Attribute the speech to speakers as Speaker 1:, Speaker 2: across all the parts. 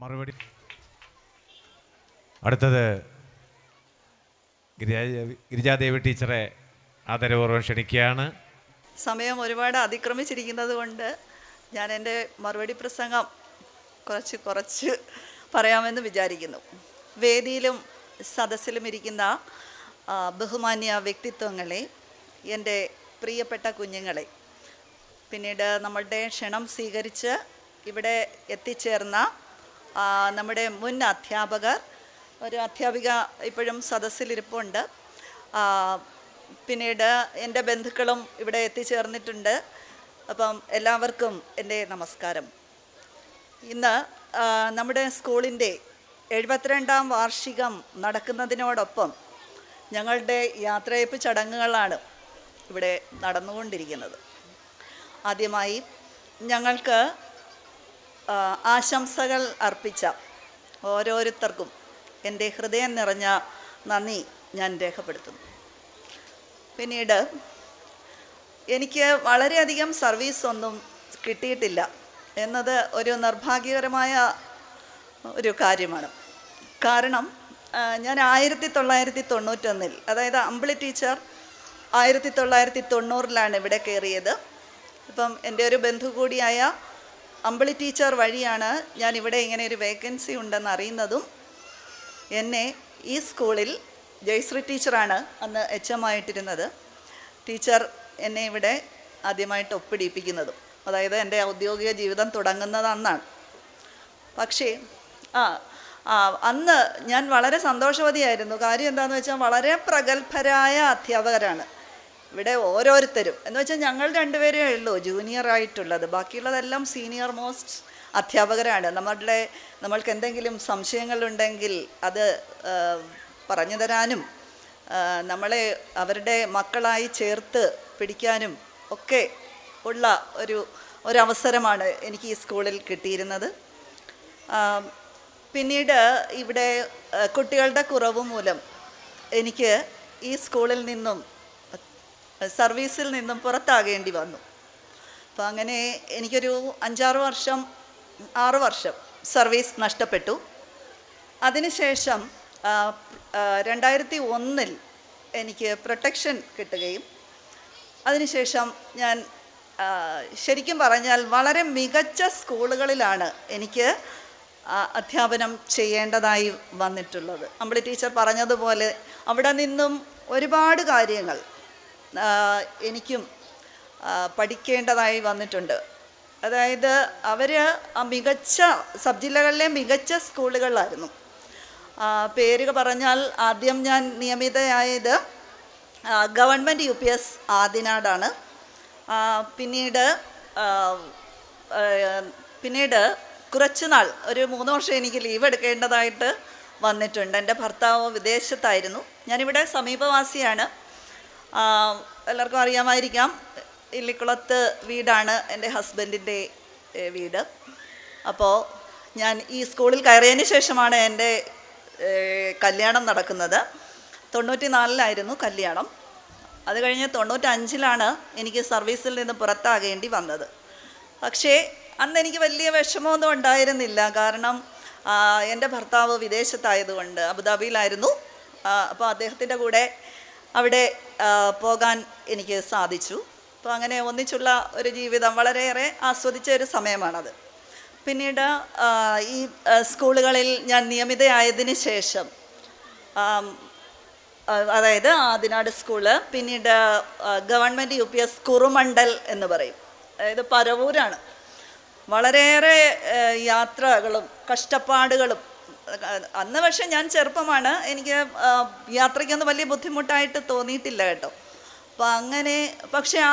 Speaker 1: മറുപടി. അടുത്തത് ഗിരിജാ ഗിരിജാദേവി ടീച്ചറെ ആദരപൂർവം ക്ഷണിക്കുകയാണ്.
Speaker 2: സമയം ഒരുപാട് അതിക്രമിച്ചിരിക്കുന്നത് കൊണ്ട് ഞാൻ എന്റെ മറുപടി പ്രസംഗം കുറച്ച് കുറച്ച് പറയാമെന്ന് വിചാരിക്കുന്നു. വേദിയിലും സദസ്സിലും ഇരിക്കുന്ന ബഹുമാന്യ വ്യക്തിത്വങ്ങളെ എന്റെ പ്രിയപ്പെട്ട കുഞ്ഞുങ്ങളെ പിന്നീട് നമ്മളുടെ ക്ഷണം സ്വീകരിച്ച് ഇവിടെ എത്തിച്ചേർന്ന നമ്മുടെ മുൻ അധ്യാപകർ ഒരു അധ്യാപിക ഇപ്പോഴും സദസ്സിലിരിപ്പുണ്ട്. പിന്നീട് എന്റെ ബന്ധുക്കളും ഇവിടെ എത്തിച്ചേർന്നിട്ടുണ്ട്. അപ്പം എല്ലാവർക്കും എന്റെ നമസ്കാരം. ഇന്ന് നമ്മുടെ സ്കൂളിന്റെ എഴുപത്തിരണ്ടാം വാർഷികം നടക്കുന്നതിനോടൊപ്പം ഞങ്ങളുടെ യാത്രയപ്പ് ചടങ്ങുകളാണ് ഇവിടെ നടന്നുകൊണ്ടിരിക്കുന്നത്. ആദ്യമായി ഞങ്ങൾക്ക് ആശംസകൾ അർപ്പിച്ച ഓരോരുത്തർക്കും എന്റെ ഹൃദയം നിറഞ്ഞ നന്ദി ഞാൻ രേഖപ്പെടുത്തുന്നു. പിന്നീട് എനിക്ക് വളരെയധികം സർവീസ് ഒന്നും കിട്ടിയിട്ടില്ല എന്നത് ഒരു നിർഭാഗ്യകരമായ ഒരു കാര്യമാണ്. കാരണം ഞാൻ ആയിരത്തി തൊള്ളായിരത്തി തൊണ്ണൂറ്റൊന്നിൽ അതായത് അമ്പിളി ടീച്ചർ ആയിരത്തി തൊള്ളായിരത്തി തൊണ്ണൂറിലാണ് ഇവിടെ കയറിയത്. ഇപ്പം എന്റെ ഒരു ബന്ധു കൂടിയായ അമ്പിളി ടീച്ചർ വഴിയാണ് ഞാൻ ഇവിടെ ഇങ്ങനെ ഒരു വേക്കൻസി ഉണ്ടെന്ന് അറിയുന്നതും എന്നെ ഈ സ്കൂളിൽ ജയശ്രീ ടീച്ചറാണ് അന്ന് എച്ച് എം ആയിട്ടിരുന്നത്. ടീച്ചർ എന്നെ ഇവിടെ ആദ്യമായിട്ട് ഒപ്പിടിപ്പിക്കുന്നതും. അതായത് എന്റെ ഔദ്യോഗിക ജീവിതം തുടങ്ങുന്നത് അന്നാണ് പക്ഷേ ആ അന്ന് ഞാൻ വളരെ സന്തോഷവതിയായിരുന്നു. കാര്യം എന്താണെന്ന് വെച്ചാൽ വളരെ പ്രഗത്ഭരായ അധ്യാപകരാണ്. ഇവിടെ ഓരോരുത്തരും. എന്ന് വെച്ചാൽ ഞങ്ങൾ രണ്ടുപേരേ ഉള്ളൂ ജൂനിയർ ആയിട്ടുള്ളത്. ബാക്കിയുള്ളതെല്ലാം സീനിയർ മോസ്റ്റ് അധ്യാപകരാണ്. നമ്മളുടെ നമ്മൾക്ക് എന്തെങ്കിലും സംശയങ്ങളുണ്ടെങ്കിൽ അത് പറഞ്ഞു തരാനും നമ്മളെ അവരുടെ മക്കളായി ചേർത്ത് പിടിക്കാനും ഒക്കെ ഉള്ള ഒരു ഒരവസരമാണ് എനിക്ക് ഈ സ്കൂളിൽ കിട്ടിയിരുന്നത്. പിന്നീട് ഇവിടെ കുട്ടികളുടെ കുറവ് മൂലം എനിക്ക് ഈ സ്കൂളിൽ നിന്നും സർവീസിൽ നിന്നും പുറത്താകേണ്ടി വന്നു. അപ്പോൾ അങ്ങനെ എനിക്കൊരു അഞ്ചാറ് വർഷം ആറ് വർഷം സർവീസ് നഷ്ടപ്പെട്ടു. അതിനുശേഷം രണ്ടായിരത്തി ഒന്നിൽ എനിക്ക് പ്രൊട്ടക്ഷൻ കിട്ടുകയും അതിനുശേഷം ഞാൻ ശരിക്കും പറഞ്ഞാൽ വളരെ മികച്ച സ്കൂളുകളിലാണ് എനിക്ക് അധ്യാപനം ചെയ്യേണ്ടതായി വന്നിട്ടുള്ളത്. അമ്പിളി ടീച്ചർ പറഞ്ഞതുപോലെ അവിടെ നിന്നും ഒരുപാട് കാര്യങ്ങൾ എനിക്കും പഠിക്കേണ്ടതായി വന്നിട്ടുണ്ട്. അതായത് അവർ മികച്ച സബ് ജില്ലകളിലെ മികച്ച സ്കൂളുകളിലായിരുന്നു. പേരുകൾ പേര് പറഞ്ഞാൽ ആദ്യം ഞാൻ നിയമിതയായത് ഗവൺമെന്റ് യു പി എസ് ആദിനാടാണ്. പിന്നീട് പിന്നീട് കുറച്ച് നാൾ ഒരു മൂന്ന് വർഷം എനിക്ക് ലീവ് എടുക്കേണ്ടതായിട്ട് വന്നിട്ടുണ്ട്. എന്റെ ഭർത്താവ് വിദേശത്തായിരുന്നു. ഞാനിവിടെ സമീപവാസിയാണ്. എല്ലാവർക്കും അറിയാമായിരിക്കാം. ഇല്ലിക്കുളത്ത് വീടാണ് എന്റെ ഹസ്ബൻഡിന്റെ വീട്. അപ്പോൾ ഞാൻ ഈ സ്കൂളിൽ കയറിയതിന് ശേഷമാണ് എന്റെ കല്യാണം നടക്കുന്നത്. തൊണ്ണൂറ്റി നാലിലായിരുന്നു കല്യാണം. അത് കഴിഞ്ഞ് തൊണ്ണൂറ്റഞ്ചിലാണ് എനിക്ക് സർവീസിൽ നിന്ന് പുറത്താകേണ്ടി വന്നത്. പക്ഷേ അന്ന് എനിക്ക് വലിയ വിഷമമൊന്നും ഉണ്ടായിരുന്നില്ല. കാരണം എന്റെ ഭർത്താവ് വിദേശത്തായതുകൊണ്ട് അബുദാബിയിലായിരുന്നു. അപ്പോൾ അദ്ദേഹത്തിന്റെ കൂടെ അവിടെ പോകാൻ എനിക്ക് സാധിച്ചു. അപ്പോൾ അങ്ങനെ ഒന്നിച്ചുള്ള ഒരു ജീവിതം വളരെയേറെ ആസ്വദിച്ച ഒരു സമയമാണത്. പിന്നീട് ഈ സ്കൂളുകളിൽ ഞാൻ നിയമിതയായതിനു ശേഷം അതായത് ആദിനാട് സ്കൂൾ പിന്നീട് government U P S Kurumandal എന്ന് പറയും. അതായത് പരവൂരാണ് വളരെയേറെ യാത്രകളും കഷ്ടപ്പാടുകളും അന്ന് പക്ഷെ ഞാൻ ചെറുപ്പമാണ്. എനിക്ക് യാത്രയ്ക്കൊന്നും വലിയ ബുദ്ധിമുട്ടായിട്ട് തോന്നിയിട്ടില്ല കേട്ടോ. അപ്പോൾ അങ്ങനെ പക്ഷേ ആ,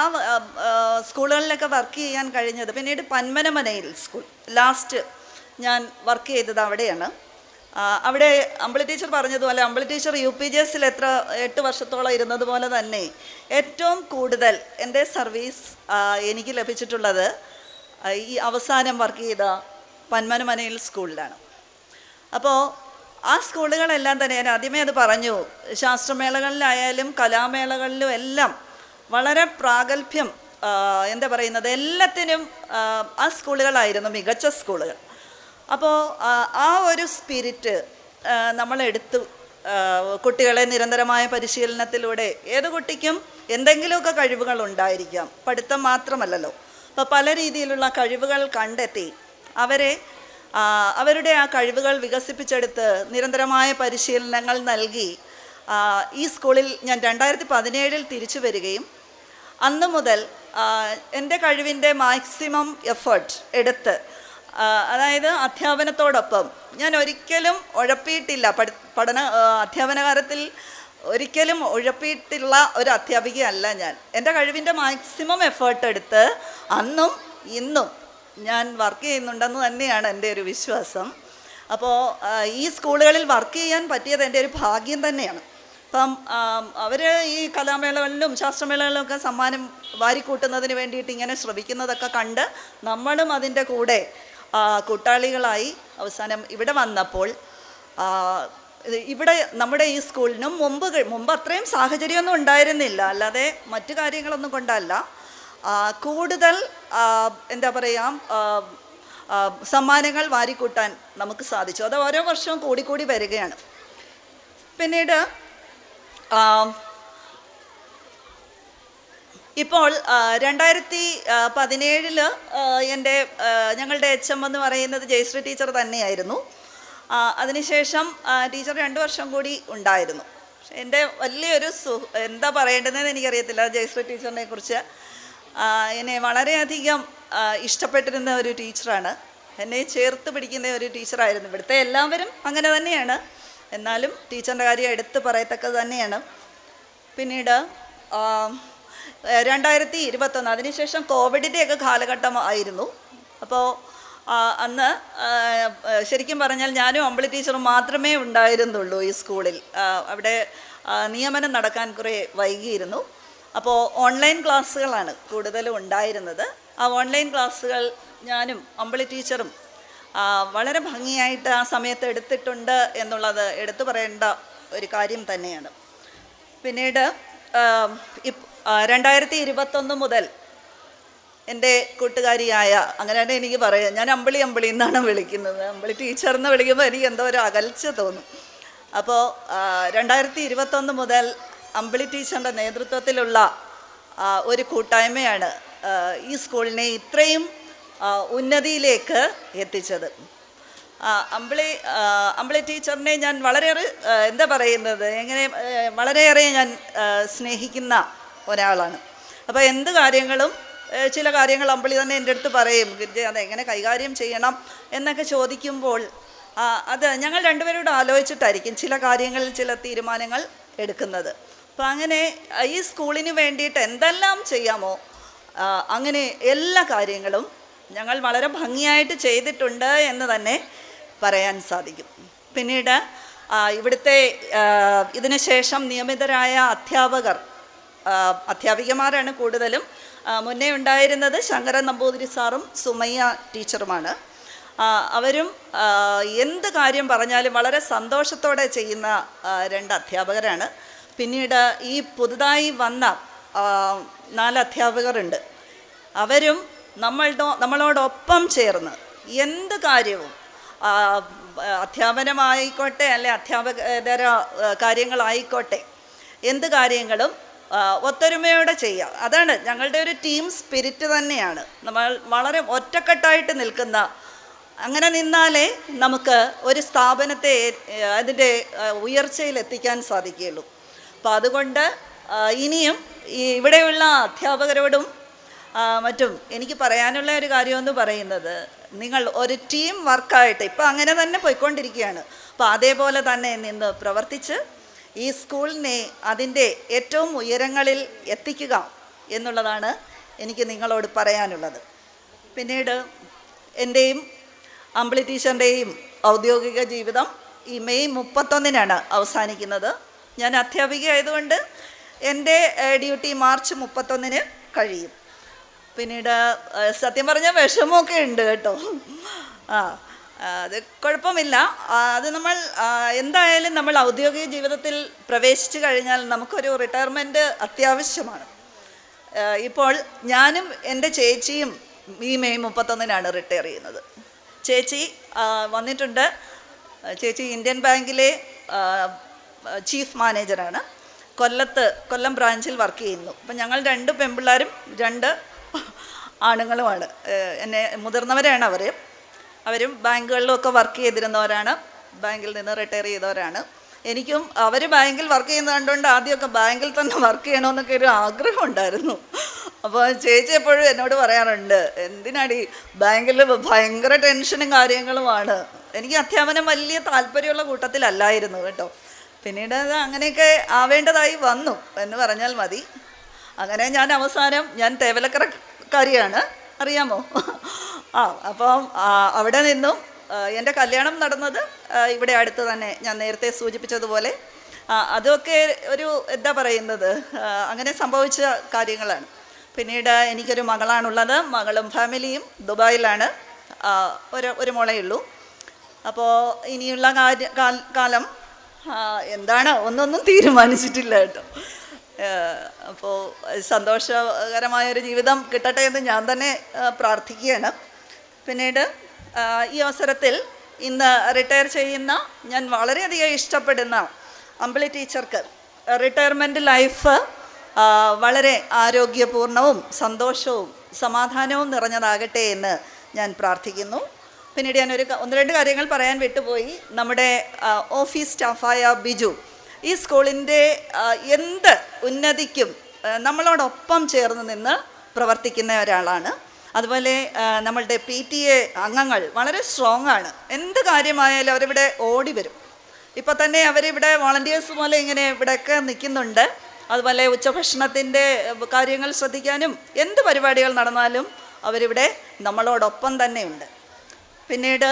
Speaker 2: സ്കൂളുകളിലൊക്കെ വർക്ക് ചെയ്യാൻ കഴിഞ്ഞത് പിന്നീട് പന്മനമനയിൽ സ്കൂൾ. ലാസ്റ്റ് ഞാൻ വർക്ക് ചെയ്തത് അവിടെയാണ്. അവിടെ അമ്പിളി ടീച്ചർ പറഞ്ഞതുപോലെ Ambili teacher U P G എസിൽ എത്ര എട്ട് വർഷത്തോളം ഇരുന്നതുപോലെ തന്നെ ഏറ്റവും കൂടുതൽ എന്റെ സർവീസ് എനിക്ക് ലഭിച്ചിട്ടുള്ളത് ഈ അവസാനം വർക്ക് ചെയ്ത പന്മനമനയിൽ സ്കൂളിലാണ്. അപ്പോൾ ആ സ്കൂളുകളെല്ലാം തന്നെ ഞാൻ ആദ്യമേ അത് പറഞ്ഞു. ശാസ്ത്രമേളകളിലായാലും കലാമേളകളിലും എല്ലാം വളരെ പ്രാഗൽഭ്യം എന്താ പറയുന്നത് എല്ലാത്തിനും ആ, സ്കൂളുകളായിരുന്നു മികച്ച സ്കൂളുകൾ. അപ്പോൾ ആ ഒരു സ്പിരിറ്റ് നമ്മളെടുത്ത് കുട്ടികളെ നിരന്തരമായ പരിശീലനത്തിലൂടെ ഏത് കുട്ടിക്കും എന്തെങ്കിലുമൊക്കെ കഴിവുകൾ ഉണ്ടായിരിക്കാം. പഠിത്തം മാത്രമല്ലല്ലോ. അപ്പോൾ പല രീതിയിലുള്ള കഴിവുകൾ കണ്ടെത്തി അവരെ അവരുടെ ആ കഴിവുകൾ വികസിപ്പിച്ചെടുത്ത് നിരന്തരമായ പരിശീലനങ്ങൾ നൽകി. ഈ സ്കൂളിൽ ഞാൻ രണ്ടായിരത്തി പതിനേഴിൽ തിരിച്ചു വരികയും അന്ന് മുതൽ എന്റെ കഴിവിന്റെ മാക്സിമം എഫേർട്ട് എടുത്ത് അതായത് അധ്യാപനത്തോടൊപ്പം ഞാൻ ഒരിക്കലും ഉഴപ്പിയിട്ടില്ല. പഠി പഠന ആ, അധ്യാപന കാര്യത്തിൽ ഒരിക്കലും ഉഴപ്പിയിട്ടുള്ള ഒരു അധ്യാപികയല്ല ഞാൻ. എന്റെ കഴിവിന്റെ മാക്സിമം എഫേർട്ട് എടുത്ത് അന്നും ഇന്നും ഞാൻ വർക്ക് ചെയ്യുന്നുണ്ടെന്ന് തന്നെയാണ് എന്റെ ഒരു വിശ്വാസം. അപ്പോൾ ഈ സ്കൂളുകളിൽ വർക്ക് ചെയ്യാൻ പറ്റിയത് എന്റെ ഒരു ഭാഗ്യം തന്നെയാണ്. അപ്പം അവർ ഈ കലാമേളകളിലും ശാസ്ത്രമേളകളിലും ഒക്കെ സമ്മാനം വാരിക്കൂട്ടുന്നതിന് വേണ്ടിയിട്ട് ഇങ്ങനെ ശ്രമിക്കുന്നതൊക്കെ കണ്ട് നമ്മളും അതിന്റെ കൂടെ കൂട്ടാളികളായി അവസാനം ഇവിടെ വന്നപ്പോൾ ഇവിടെ നമ്മുടെ ഈ സ്കൂളിനും മുമ്പ് മുമ്പ് അത്രയും സാഹചര്യമൊന്നും ഉണ്ടായിരുന്നില്ല. അല്ലാതെ മറ്റു കാര്യങ്ങളൊന്നും കൊണ്ടല്ല. കൂടുതൽ എന്താ പറയുക സമ്മാനങ്ങൾ വാരിക്കൂട്ടാൻ നമുക്ക് സാധിച്ചു. അത് ഓരോ വർഷവും കൂടിക്കൂടി വരികയാണ്. പിന്നീട് ഇപ്പോൾ രണ്ടായിരത്തി പതിനേഴിൽ എന്റെ ഞങ്ങളുടെ എച്ച് എം എന്ന് പറയുന്നത് ജയശ്രീ ടീച്ചർ തന്നെയായിരുന്നു. അതിനുശേഷം ടീച്ചർ രണ്ട് വർഷം കൂടി ഉണ്ടായിരുന്നു. എന്റെ വലിയൊരു സു എന്താ പറയേണ്ടതെന്ന് എനിക്കറിയത്തില്ല ജയശ്രീ ടീച്ചറിനെ കുറിച്ച്. എന്നെ വളരെയധികം ഇഷ്ടപ്പെട്ടിരുന്ന ഒരു ടീച്ചറാണ്. എന്നെ ചേർത്ത് പിടിക്കുന്ന ഒരു ടീച്ചറായിരുന്നു ഇവിടുത്തെ എല്ലാവരും അങ്ങനെ തന്നെയാണ്. എന്നാലും ടീച്ചറിന്റെ കാര്യം എടുത്ത് പറയത്തക്കത് തന്നെയാണ്. പിന്നീട് രണ്ടായിരത്തി ഇരുപത്തൊന്ന് അതിനുശേഷം കോവിഡിന്റെയൊക്കെ കാലഘട്ടം ആയിരുന്നു. അപ്പോൾ അന്ന് ശരിക്കും പറഞ്ഞാൽ ഞാനും അമ്പിളി ടീച്ചറും മാത്രമേ ഉണ്ടായിരുന്നുള്ളൂ ഈ സ്കൂളിൽ. അവിടെ നിയമനം നടക്കാൻ കുറേ വൈകിയിരുന്നു. അപ്പോൾ ഓൺലൈൻ ക്ലാസ്സുകളാണ് കൂടുതലും ഉണ്ടായിരുന്നത്. ആ ഓൺലൈൻ ക്ലാസ്സുകൾ ഞാനും അമ്പിളി ടീച്ചറും വളരെ ഭംഗിയായിട്ട് ആ സമയത്ത് എടുത്തിട്ടുണ്ട് എന്നുള്ളത് എടുത്തു പറയേണ്ട ഒരു കാര്യം തന്നെയാണ്. പിന്നീട് രണ്ടായിരത്തി ഇരുപത്തൊന്ന് മുതൽ എന്റെ കൂട്ടുകാരിയായ അങ്ങനെയാണ് എനിക്ക് പറയാം ഞാൻ അമ്പിളി അമ്പിളി എന്നാണ് വിളിക്കുന്നത്. അമ്പിളി ടീച്ചർ എന്ന് വിളിക്കുമ്പോൾ എനിക്ക് എന്തോ ഒരു അകൽച്ച തോന്നും. അപ്പോൾ രണ്ടായിരത്തി ഇരുപത്തൊന്ന് മുതൽ അമ്പിളി ടീച്ചറിന്റെ നേതൃത്വത്തിലുള്ള ഒരു കൂട്ടായ്മയാണ് ഈ സ്കൂളിനെ ഇത്രയും ഉന്നതിയിലേക്ക് എത്തിച്ചത്. അമ്പിളി അമ്പിളി ടീച്ചറിനെ ഞാൻ വളരെയേറെ എന്താ പറയുന്നത് എങ്ങനെ വളരെയേറെ ഞാൻ സ്നേഹിക്കുന്ന ഒരാളാണ്. അപ്പോൾ എന്ത് കാര്യങ്ങളും ചില കാര്യങ്ങൾ അമ്പിളി തന്നെ എന്റെ അടുത്ത് പറയും അതെങ്ങനെ കൈകാര്യം ചെയ്യണം? എന്നൊക്കെ ചോദിക്കുമ്പോൾ അത് ഞങ്ങൾ രണ്ടുപേരോട് ആലോചിച്ചിട്ടായിരിക്കും ചില കാര്യങ്ങളിൽ ചില തീരുമാനങ്ങൾ എടുക്കുന്നത്. അപ്പോൾ അങ്ങനെ ഈ സ്കൂളിന് വേണ്ടിയിട്ട് എന്തെല്ലാം ചെയ്യാമോ അങ്ങനെ എല്ലാ കാര്യങ്ങളും ഞങ്ങൾ വളരെ ഭംഗിയായിട്ട് ചെയ്തിട്ടുണ്ട് എന്ന് തന്നെ പറയാൻ സാധിക്കും. പിന്നീട് ഇവിടുത്തെ ഇതിന് ശേഷം നിയമിതരായ അധ്യാപകർ അധ്യാപികമാരാണ് കൂടുതലും. മുന്നേ ഉണ്ടായിരുന്നത് ശങ്കരൻ നമ്പൂതിരി സാറും സുമയ്യ ടീച്ചറുമാണ്. അവരും എന്ത് കാര്യം പറഞ്ഞാലും വളരെ സന്തോഷത്തോടെ ചെയ്യുന്ന രണ്ട് അധ്യാപകരാണ്. പിന്നീട് ഈ പുതുതായി വന്ന നാല് അധ്യാപകരുണ്ട്. അവരും നമ്മളുടെ നമ്മളോടൊപ്പം ചേർന്ന് എന്ത് കാര്യവും അധ്യാപനമായിക്കോട്ടെ അല്ലെ അധ്യാപകതര കാര്യങ്ങളായിക്കോട്ടെ എന്ത് കാര്യങ്ങളും ഒത്തൊരുമയോടെ ചെയ്യുക അതാണ് ഞങ്ങളുടെ ഒരു ടീം സ്പിരിറ്റ് തന്നെയാണ്. നമ്മൾ വളരെ ഒറ്റക്കെട്ടായിട്ട് നിൽക്കുന്ന അങ്ങനെ നിന്നാലേ നമുക്ക് ഒരു സ്ഥാപനത്തെ അതിന്റെ ഉയർച്ചയിൽ എത്തിക്കാൻ സാധിക്കുകയുള്ളൂ. അപ്പോൾ അതുകൊണ്ട് ഇനിയും ഇവിടെയുള്ള അധ്യാപകരോടും മറ്റും എനിക്ക് പറയാനുള്ള ഒരു കാര്യമെന്ന് പറയുന്നത് നിങ്ങൾ ഒരു ടീം വർക്കായിട്ട് ഇപ്പം അങ്ങനെ തന്നെ പോയിക്കൊണ്ടിരിക്കുകയാണ്. അപ്പോൾ അതേപോലെ തന്നെ നിന്ന് പ്രവർത്തിച്ച് ഈ സ്കൂളിനെ അതിന്റെ ഏറ്റവും ഉയരങ്ങളിൽ എത്തിക്കുക എന്നുള്ളതാണ് എനിക്ക് നിങ്ങളോട് പറയാനുള്ളത്. പിന്നീട് എന്റെയും അമ്പിളി ടീച്ചറിന്റെയും ഔദ്യോഗിക ജീവിതം ഈ മെയ് മുപ്പത്തൊന്നിനാണ് അവസാനിക്കുന്നത്. ഞാൻ അധ്യാപിക ആയതുകൊണ്ട് എന്റെ ഡ്യൂട്ടി മാർച്ച് മുപ്പത്തൊന്നിന് കഴിയും. പിന്നീട് സത്യം പറഞ്ഞാൽ വിഷമമൊക്കെ ഉണ്ട് കേട്ടോ. ആ അത് കുഴപ്പമില്ല. അത് നമ്മൾ എന്തായാലും നമ്മൾ ഔദ്യോഗിക ജീവിതത്തിൽ പ്രവേശിച്ചു കഴിഞ്ഞാൽ നമുക്കൊരു റിട്ടയർമെന്റ് അത്യാവശ്യമാണ്. ഇപ്പോൾ ഞാനും എന്റെ ചേച്ചിയും ഈ മെയ് മുപ്പത്തൊന്നിനാണ് റിട്ടയർ ചെയ്യുന്നത്. ചേച്ചി വന്നിട്ടുണ്ട്. ചേച്ചി ഇന്ത്യൻ ബാങ്കിലെ ചീഫ് മാനേജറാണ് കൊല്ലത്ത് കൊല്ലം ബ്രാഞ്ചിൽ വർക്ക് ചെയ്യുന്നു. അപ്പം ഞങ്ങൾ രണ്ട് പെൺപിള്ളേരും രണ്ട് ആണുങ്ങളുമാണ്. എന്നെ മുതിർന്നവരാണ് അവർ അവരും ബാങ്കുകളിലൊക്കെ വർക്ക് ചെയ്തിരുന്നവരാണ്. ബാങ്കിൽ നിന്ന് റിട്ടയർ ചെയ്തവരാണ്. എനിക്കും അവർ ബാങ്കിൽ വർക്ക് ചെയ്യുന്നത് കണ്ടുകൊണ്ട് ആദ്യമൊക്കെ ബാങ്കിൽ തന്നെ വർക്ക് ചെയ്യണമെന്നൊക്കെ ഒരു ആഗ്രഹം ഉണ്ടായിരുന്നു. അപ്പോൾ ചേച്ചി എപ്പോഴും എന്നോട് പറയാറുണ്ട് എന്തിനാടി? ബാങ്കിൽ ഭയങ്കര ടെൻഷനും കാര്യങ്ങളുമാണ് എനിക്ക് അധ്യാപനം വലിയ താല്പര്യമുള്ള കൂട്ടത്തിലല്ലായിരുന്നു കേട്ടോ. പിന്നീട് അത് അങ്ങനെയൊക്കെ ആവേണ്ടതായി വന്നു എന്ന് പറഞ്ഞാൽ മതി. അങ്ങനെ ഞാൻ അവസാനം ഞാൻ തേവലക്കരക്കാരിയാണ്. അറിയാമോ? ആ അപ്പം അവിടെ നിന്നും എന്റെ കല്യാണം നടന്നത് ഇവിടെ അടുത്ത് തന്നെ ഞാൻ നേരത്തെ സൂചിപ്പിച്ചതുപോലെ. അതൊക്കെ ഒരു എന്താ പറയുന്നത്? അങ്ങനെ സംഭവിച്ച കാര്യങ്ങളാണ്. പിന്നീട് എനിക്കൊരു മകളാണുള്ളത്. മകളും ഫാമിലിയും ദുബായിലാണ്. ഒരു ഒരു മോളേ ഉള്ളൂ. അപ്പോൾ ഇനിയുള്ള കാലം എന്താണ്? ഒന്നൊന്നും തീരുമാനിച്ചിട്ടില്ല കേട്ടോ. അപ്പോൾ സന്തോഷകരമായൊരു ജീവിതം കിട്ടട്ടെ എന്ന് ഞാൻ തന്നെ പ്രാർത്ഥിക്കുകയാണ്. പിന്നീട് ഈ അവസരത്തിൽ ഇന്ന് റിട്ടയർ ചെയ്യുന്ന ഞാൻ വളരെയധികം ഇഷ്ടപ്പെടുന്ന അമ്പിളി ടീച്ചർക്ക് റിട്ടയർമെന്റ് ലൈഫ് വളരെ ആരോഗ്യപൂർണവും സന്തോഷവും സമാധാനവും നിറഞ്ഞതാകട്ടെ എന്ന് ഞാൻ പ്രാർത്ഥിക്കുന്നു. പിന്നീട് ഞാനൊരു ഒന്ന് രണ്ട് കാര്യങ്ങൾ പറയാൻ വിട്ടുപോയി. നമ്മുടെ ഓഫീസ് സ്റ്റാഫായ ബിജു. ഈ സ്കൂളിന്റെ എന്ത് ഉന്നതിക്കും നമ്മളോടൊപ്പം ചേർന്ന് നിന്ന് പ്രവർത്തിക്കുന്ന ഒരാളാണ്. അതുപോലെ നമ്മളുടെ പി ടി എ അംഗങ്ങൾ വളരെ സ്ട്രോങ് ആണ്. എന്ത് കാര്യമായാലും അവരിവിടെ ഓടി വരും. ഇപ്പോൾ തന്നെ അവരിവിടെ വോളണ്ടിയേഴ്സ് പോലെ ഇങ്ങനെ ഇവിടെയൊക്കെ നിൽക്കുന്നുണ്ട്. അതുപോലെ ഉച്ചഭക്ഷണത്തിന്റെ കാര്യങ്ങൾ ശ്രദ്ധിക്കാനും എന്ത് പരിപാടികൾ നടന്നാലും അവരിവിടെ നമ്മളോടൊപ്പം തന്നെയുണ്ട് പിന്നീട്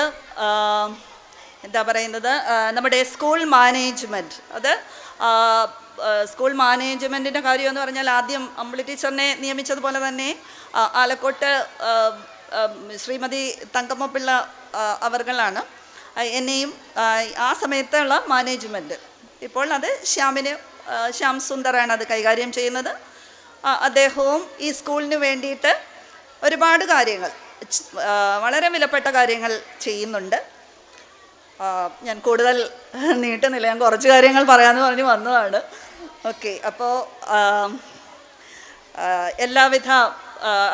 Speaker 2: എന്താ പറയുന്നത് നമ്മുടെ സ്കൂൾ മാനേജ്മെന്റ് അത് സ്കൂൾ മാനേജ്മെന്റിന്റെ കാര്യം എന്ന് പറഞ്ഞാൽ ആദ്യം അമ്പിളി ടീച്ചറിനെ നിയമിച്ചതുപോലെ തന്നെ ആലക്കോട്ട് ശ്രീമതി തങ്കമ്മ പിള്ള അവർകളാണ് എന്നെയും ആ, സമയത്തുള്ള മാനേജ്മെന്റ് ഇപ്പോൾ അത് ശ്യാമിന് ശ്യാം സുന്ദറാണ് അത് കൈകാര്യം ചെയ്യുന്നത്. അദ്ദേഹവും ഈ സ്കൂളിന് വേണ്ടിയിട്ട് ഒരുപാട് കാര്യങ്ങൾ വളരെ വിലപ്പെട്ട കാര്യങ്ങൾ ചെയ്യുന്നുണ്ട്. ഞാൻ കൂടുതൽ നീട്ടുന്നില്ല ഞാൻ കുറച്ച് കാര്യങ്ങൾ പറയാമെന്ന് പറഞ്ഞ് വന്നതാണ്. ഓക്കെ അപ്പോൾ എല്ലാവിധ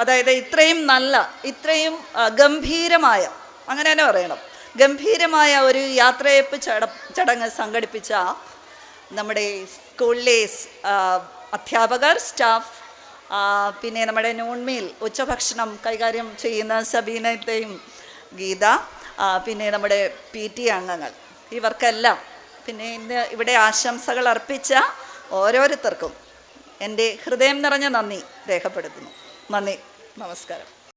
Speaker 2: അതായത് ഇത്രയും നല്ല ഇത്രയും ഗംഭീരമായ അങ്ങനെ തന്നെ പറയണം. ഗംഭീരമായ ഒരു യാത്രയപ്പ് ചട ചടങ്ങ് സംഘടിപ്പിച്ച നമ്മുടെ സ്കൂളിലെ അധ്യാപകർ സ്റ്റാഫ് പിന്നെ നമ്മുടെ നോൺമീൽ ഉച്ചഭക്ഷണം കൈകാര്യം ചെയ്യുന്ന സബീനത്തെയും ഗീത പിന്നെ നമ്മുടെ പി ടി അംഗങ്ങൾ. ഇവർക്കെല്ലാം പിന്നെ ഇന്ന് ഇവിടെ ആശംസകൾ അർപ്പിച്ച ഓരോരുത്തർക്കും എന്റെ ഹൃദയം നിറഞ്ഞ നന്ദി രേഖപ്പെടുത്തുന്നു. നന്ദി. നമസ്കാരം.